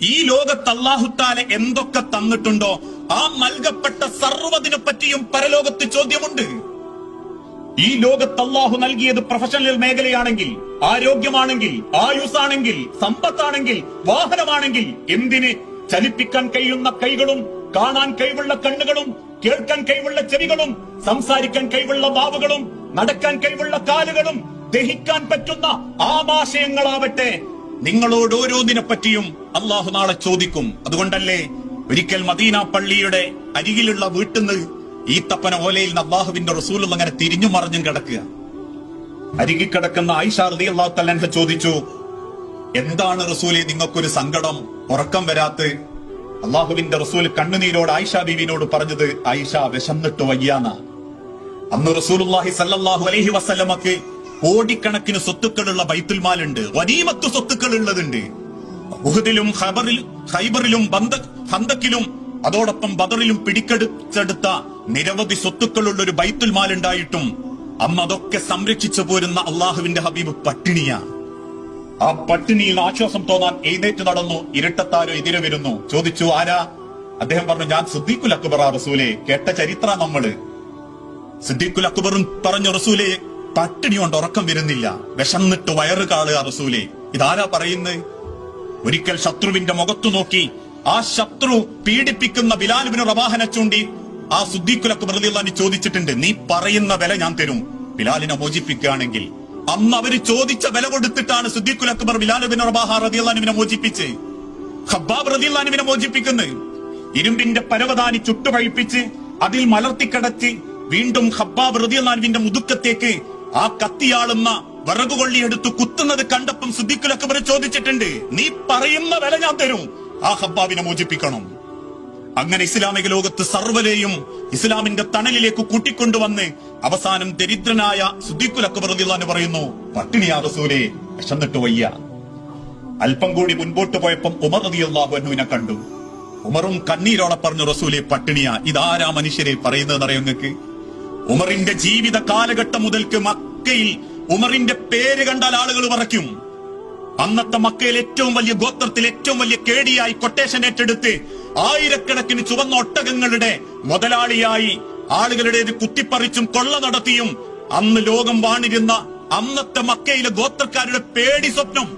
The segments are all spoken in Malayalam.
ഈ ലോകത്ത് അള്ളാഹുത്താല എന്തൊക്കെ തന്നിട്ടുണ്ടോ ആ നൽകപ്പെട്ട സർവതിനെ പറ്റിയും പരലോകത്ത് ചോദ്യമുണ്ട്. ഈ ലോകത്ത് അള്ളാഹു നൽകിയത് പ്രൊഫഷണൽ മേഖലയാണെങ്കിൽ ആരോഗ്യമാണെങ്കിൽ ആയുസാണെങ്കിൽ സമ്പത്താണെങ്കിൽ വാഹനമാണെങ്കിൽ എന്തിന്? ചലിപ്പിക്കാൻ കഴിയുന്ന കൈകളും കാണാൻ കഴിവുള്ള കണ്ണുകളും കേൾക്കാൻ കഴിവുള്ള ചെവികളും സംസാരിക്കാൻ കഴിവുള്ള നാവുകളും നടക്കാൻ കഴിവുള്ള കാലുകളും ദഹിക്കാൻ പറ്റുന്ന ആമാശയങ്ങളാവട്ടെ നിങ്ങളോട് ഓരോന്നിനെ പറ്റിയും അള്ളാഹു നാളെ ചോദിക്കും. അതുകൊണ്ടല്ലേ ഒരിക്കൽ മദീന പള്ളിയുടെ അരികിലുള്ള വീട്ടിൽ ഈ തപ്പന ഓലയിൽ നിന്ന് അള്ളാഹുവിന്റെ റസൂൽ അങ്ങനെ തിരിഞ്ഞു മറിഞ്ഞും കിടക്കുക. അരികിൽ കിടക്കുന്ന റതി അള്ളാഹു തലൻഹ ചോദിച്ചു എന്താണ് റസൂലെ നിങ്ങൾക്കൊരു സങ്കടം? ഉറക്കം വരാത്ത്? അള്ളാഹുവിന്റെ റസൂൽ കണ്ണുനീരോട് ആയിഷ ബീവിനോട് പറഞ്ഞത് ആയിഷ വിശന്നിട്ട് വയ്യാന്ന. അന്ന് സല്ലല്ലാഹു അലൈഹി വസല്ലമക്ക് കോടിക്കണക്കിന് സ്വത്തുക്കളുള്ള ബൈത്തുൽമാലുണ്ട്. വനീമത്ത് സ്വത്തുക്കൾ ഉള്ളതുണ്ട് ഉഹദിലും ഖബറിൽ ഖൈബറിലും ഹന്തക്കിലും അതോടൊപ്പം ബദറിലും പിടിക്കെടുത്തെടുത്ത നിരവധി സ്വത്തുക്കളുള്ള ഒരു ബൈത്തുൽമാൽ ഉണ്ടായിട്ടും അന്ന് അതൊക്കെ സംരക്ഷിച്ചു പോരുന്ന അള്ളാഹുവിന്റെ ഹബീബ് പട്ടിണിയാണ്. ആ പട്ടിണിയിൽ ആശ്വാസം തോന്നാൻ എഴുന്നേറ്റ് നടന്നു ഇരട്ടത്താരോ എതിരെ വരുന്നു. ചോദിച്ചു ആരാ? അദ്ദേഹം പറഞ്ഞു ഞാൻ സിദ്ദീഖുൽ അക്ബർ റസൂലെ. കേട്ട ചരിത്ര നമ്മൾ. സിദ്ദീഖുൽ അക്ബറും പറഞ്ഞു റസൂലെ പട്ടിണി കൊണ്ട് ഉറക്കം വരുന്നില്ല. വിശന്നിട്ട് വയറ് കാളുക റസൂലെ. ഇതാരാ പറയുന്നത് ഒരിക്കൽ ശത്രുവിന്റെ മുഖത്തു നോക്കി ആ ശത്രു പീഡിപ്പിക്കുന്ന ബിലാലുബിന് റബാഹനെ ചൂണ്ടി ആ സുദ്ദീഖുലക്ക് അക്ബർ ചോദിച്ചിട്ടുണ്ട് നീ പറയുന്ന വില ഞാൻ തരും. ബിലാലിനെ മോചിപ്പിക്കുകയാണെങ്കിൽ അന്ന് അവർ ചോദിച്ച വില കൊടുത്തിട്ടാണ് സുദ്ദീഖുൽ ബിലാലുബിൻ റബാഹ റളിയല്ലാഹുവിനെ മോചിപ്പിച്ച്. ഖബ്ബാബ് റളിയല്ലാഹുവിനെ മോചിപ്പിക്കുന്നത്. ഇരുമ്പിന്റെ പരവതാനി ചുട്ടുപഴിപ്പിച്ച് അതിൽ മലർത്തിക്കടച്ച് വീണ്ടും ഖബ്ബാബ് റളിയല്ലാഹുവിന്റെ മുതുക്കത്തേക്ക് ആ കത്തിയാളുന്ന വിറകുകൊള്ളിയെടുത്ത് കുത്തുന്നത് കണ്ടപ്പം സിദ്ദിഖുലൊക്കെ വരെ ചോദിച്ചിട്ടുണ്ട് നീ പറയുന്ന വില ഞാൻ തരും. ആ ഹബ്ബാബിനെ മോചിപ്പിക്കണം. അങ്ങനെ ഇസ്ലാമിക ലോകത്ത് സർവരെയും ഇസ്ലാമിന്റെ തണലിലേക്ക് കൂട്ടിക്കൊണ്ടുവന്ന് അവസാനം ദരിദ്രനായ സുദ്ദീഖുൽ അക്ബർ പറയുന്നു പട്ടിണിയാ റസൂലേ വിശന്നിട്ട് വയ്യ. അല്പം കൂടി മുൻപോട്ട് പോയപ്പം ഉമർ അൻഹുവിനെ കണ്ടു. ഉമറും കണ്ണീരോടെ പറഞ്ഞു റസൂലെ പട്ടിണിയ ഇതാരാ മനുഷ്യരെ പറയുന്നത് നിങ്ങൾക്ക്? ഉമറിന്റെ ജീവിത കാലഘട്ടം മുതൽക്ക് മക്കയിൽ ഉമറിന്റെ പേര് കണ്ടാൽ ആളുകൾ പറയ്ക്കും അന്നത്തെ മക്കയിൽ ഏറ്റവും വലിയ ഗോത്രത്തിൽ ഏറ്റവും വലിയ കേടിയായി കൊട്ടേഷൻ ഏറ്റെടുത്ത് ആയിരക്കണക്കിന് ചുവന്ന ഒട്ടകങ്ങളുടെ മുതലാളിയായി ആളുകളുടെ കുത്തിപ്പറിച്ചും കൊള്ള നടത്തിയും അന്ന് ലോകം വാണിരുന്ന അന്നത്തെ മക്കയിലെ ഗോത്രക്കാരുടെ പേടി സ്വപ്നം.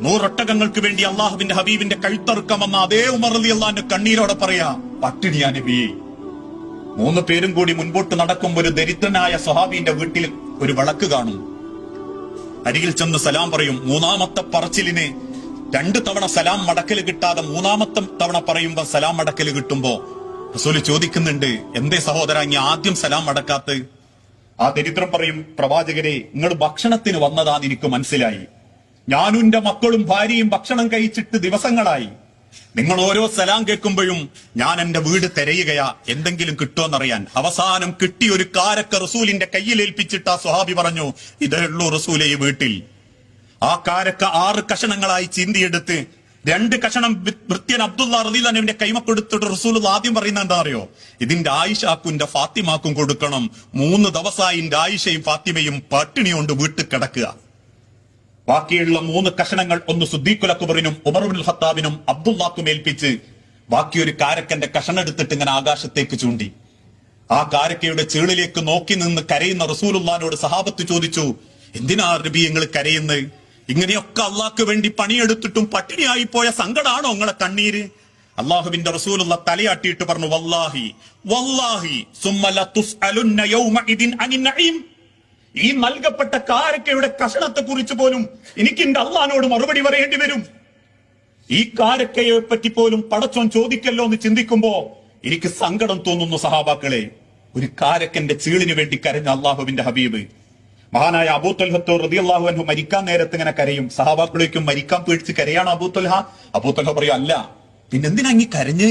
നൂറൊട്ടകങ്ങൾക്ക് വേണ്ടി അള്ളാഹുവിന്റെ ഹബീബിന്റെ കഴുത്തറുക്കമെന്ന അതേ ഉമർ അള്ളാന്റെ കണ്ണീരോടെ പറയാ പട്ടിണിയാ നബി. മൂന്ന് പേരും കൂടി മുൻപോട്ട് നടക്കുമ്പോൾ ഒരു ദരിദ്രനായ സ്വഹാബിന്റെ വീട്ടിൽ ഒരു വിളക്ക് കാണും അരികിൽ ചെന്ന് സലാം പറയും മൂന്നാമത്തെ പറച്ചിലിന് രണ്ട് തവണ സലാം മടക്കൽ കിട്ടാതെ മൂന്നാമത്തെ തവണ പറയുമ്പോ സലാം മടക്കൽ കിട്ടുമ്പോ റസൂൽ ചോദിക്കുന്നുണ്ട് എന്തേ സഹോദര ഇനി ആദ്യം സലാം മടക്കാത്ത്? ആ ദരിദ്രം പറയും പ്രവാചകരെ നിങ്ങൾ ഭക്ഷണത്തിന് വന്നതാന്ന് എനിക്ക് മനസ്സിലായി. ഞാനും എന്റെ മക്കളും ഭാര്യയും ഭക്ഷണം കഴിച്ചിട്ട് ദിവസങ്ങളായി. നിങ്ങൾ ഓരോ സലാം കേൾക്കുമ്പോഴും ഞാൻ എന്റെ വീട് തിരയുകയാ. എന്തെങ്കിലും കിട്ടുമെന്നറിയാൻ. അവസാനം കിട്ടിയ ഒരു കാരക്ക റസൂലിന്റെ കയ്യിൽ ഏൽപ്പിച്ചിട്ട് ആ സ്വഹാബി പറഞ്ഞു ഇതേ ഉള്ളൂ റസൂലെ ഈ വീട്ടിൽ. ആ കാരക്ക ആറ് കഷണങ്ങളായി ചിന്തിയെടുത്ത് രണ്ട് കഷണം വൃത്യൻ അബ്ദുള്ള റലീലാനുവിന്റെ കൈമ കൊടുത്തിട്ട് റസൂൽ ആദ്യം പറയുന്ന എന്താ അറിയോ? ഇതിന്റെ ആയിഷാക്കുന്റെ ഫാത്തിമാക്കും കൊടുക്കണം. മൂന്ന് ദിവസമായി ആയിഷയും ഫാത്തിമയും പട്ടിണി കൊണ്ട് വീട്ടിൽ കിടക്കുക. ബാക്കിയുള്ള മൂന്ന് കഷണങ്ങൾ ഒന്ന് സുദ്ദീഖുൽ അക്ബറിനും ഉമറുൽ ഖത്താബിനും അബ്ദുല്ലാക്കും ഏൽപ്പിച്ച് ബാക്കിയൊരു കാരക്കന്റെ കഷണം എടുത്തിട്ട് ഇങ്ങനെ ആകാശത്തേക്ക് ചൂണ്ടി. ആ കാരക്കയുടെ ചീളിലേക്ക് നോക്കി നിന്ന് കരയുന്ന റസൂലുള്ളാനോട് സഹാബത്ത് ചോദിച്ചു എന്തിനാ നബി നിങ്ങൾ കരയുന്നത് ഇങ്ങനെയൊക്കെ അള്ളാഹ്ക്ക് വേണ്ടി പണിയെടുത്തിട്ടും പട്ടിണിയായി പോയ സങ്കടാണോ നിങ്ങളെ കണ്ണീര്? അള്ളാഹുവിന്റെ റസൂലുള്ള തലയാട്ടിയിട്ട് പറഞ്ഞു വല്ലാഹി വല്ലാഹി സുമ്മ ലതുസ്അലുന്ന യൗമഇദിൻ അനിൻ നഈം. ഈ നൽകപ്പെട്ട കാരക്കയുടെ കഷണത്തെ കുറിച്ച് പോലും എനിക്ക് എന്റെ മറുപടി പറയേണ്ടി വരും. ഈ കാരക്കയെ പറ്റി പോലും പടച്ചോൻ ചോദിക്കല്ലോ എന്ന് ചിന്തിക്കുമ്പോ എനിക്ക് സങ്കടം തോന്നുന്നു സഹാബാക്കളെ. ഒരു കാരക്കന്റെ ചീളിന് വേണ്ടി കരഞ്ഞ അള്ളാഹുവിന്റെ ഹബീബ്. മഹാനായ അബൂത്തൽഹത്തോ റതിയല്ലാഹു അൻഹു മരിക്കാൻ നേരത്ത് ഇങ്ങനെ കരയും. സഹാബാക്കളേക്കും മരിക്കാൻ പേടിച്ച് കരയാണ് അബൂത്തൊൽഹ അബൂത്തൊൽഹ പറയും അല്ല പിന്നെന്തിനാ ഇങ്ങി കരഞ്ഞ്?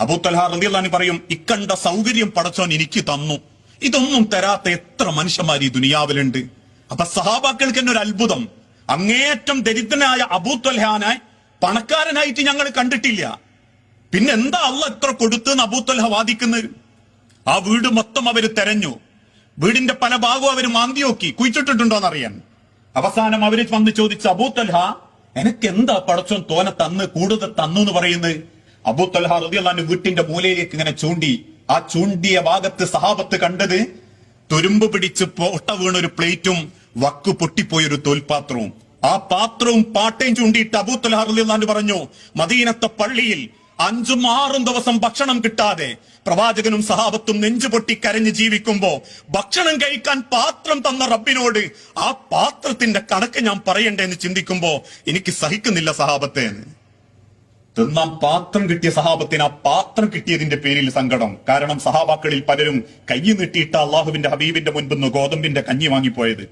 അബൂത്തുൽഹ റതിയല്ലാഹു പറയും ഇക്കണ്ട സൗകര്യം പടച്ചോൻ എനിക്ക് തന്നു. ഇതൊന്നും തരാത്ത എത്ര മനുഷ്യന്മാർ ഈ ദുനിയാവിലുണ്ട്. അപ്പൊ സഹാബാക്കൾക്ക് തന്നെ ഒരു അത്ഭുതം. അങ്ങേയറ്റം ദരിദ്രനായ അബൂത്വൽഹാനെ പണക്കാരനായിട്ട് ഞങ്ങൾ കണ്ടിട്ടില്ല. പിന്നെ എന്താ അള്ള എത്ര കൊടുത്തെന്ന് അബൂത്വൽഹ വാദിക്കുന്നത്? ആ വീട് മൊത്തം അവർ തെരഞ്ഞു. വീടിന്റെ പല ഭാഗവും അവർ മാന്തി നോക്കി. കുഴിച്ചിട്ടിട്ടുണ്ടോന്ന് അറിയാൻ അവസാനം അവർ വന്ന് ചോദിച്ച അബൂത്തൽഹ എനിക്ക് എന്താ പടച്ചോൻ തോനെ തന്ന് കൂടുതൽ തന്നു എന്ന് പറയുന്നത്? അബൂ റളിയല്ലാഹു വീട്ടിന്റെ മൂലയിലേക്ക് ഇങ്ങനെ ചൂണ്ടി ആ ചൂണ്ടിയ ഭാഗത്ത് സഹാബത്ത് കണ്ടത്? തുരുമ്പ് പിടിച്ച് പൊട്ട വീണൊരു പ്ലേറ്റും വക്കു പൊട്ടിപ്പോയൊരു തോൽപാത്രവും. ആ പാത്രവും പാട്ടയും ചൂണ്ടിയിട്ട് അബൂ തൽഹ പറഞ്ഞു മദീനത്തെ പള്ളിയിൽ അഞ്ചും ആറും ദിവസം ഭക്ഷണം കിട്ടാതെ പ്രവാചകനും സഹാബത്തും നെഞ്ചുപൊട്ടി കരഞ്ഞ് ജീവിക്കുമ്പോ ഭക്ഷണം കഴിക്കാൻ പാത്രം തന്ന റബ്ബിനോട് ആ പാത്രത്തിന്റെ കണക്ക് ഞാൻ പറയണ്ടേ എന്ന് ചിന്തിക്കുമ്പോ എനിക്ക് സഹിക്കുന്നില്ല സഹാബത്തെ തിന്നാൻ പാത്രം കിട്ടിയ സഹാബത്തിന് ആ പാത്രം കിട്ടിയതിന്റെ പേരിൽ സങ്കടം. കാരണം സഹാബാക്കളിൽ പലരും കൈ നീട്ടിയിട്ട അള്ളാഹുവിന്റെ ഹബീബിന്റെ മുൻപിന്ന് ഗോതമ്പിന്റെ കഞ്ഞി വാങ്ങിപ്പോയത്.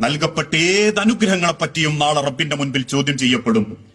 നൽകപ്പെട്ട ഏത് അനുഗ്രഹങ്ങളെ പറ്റിയും നാളെ റബ്ബിന്റെ മുൻപിൽ ചോദ്യം ചെയ്യപ്പെടും.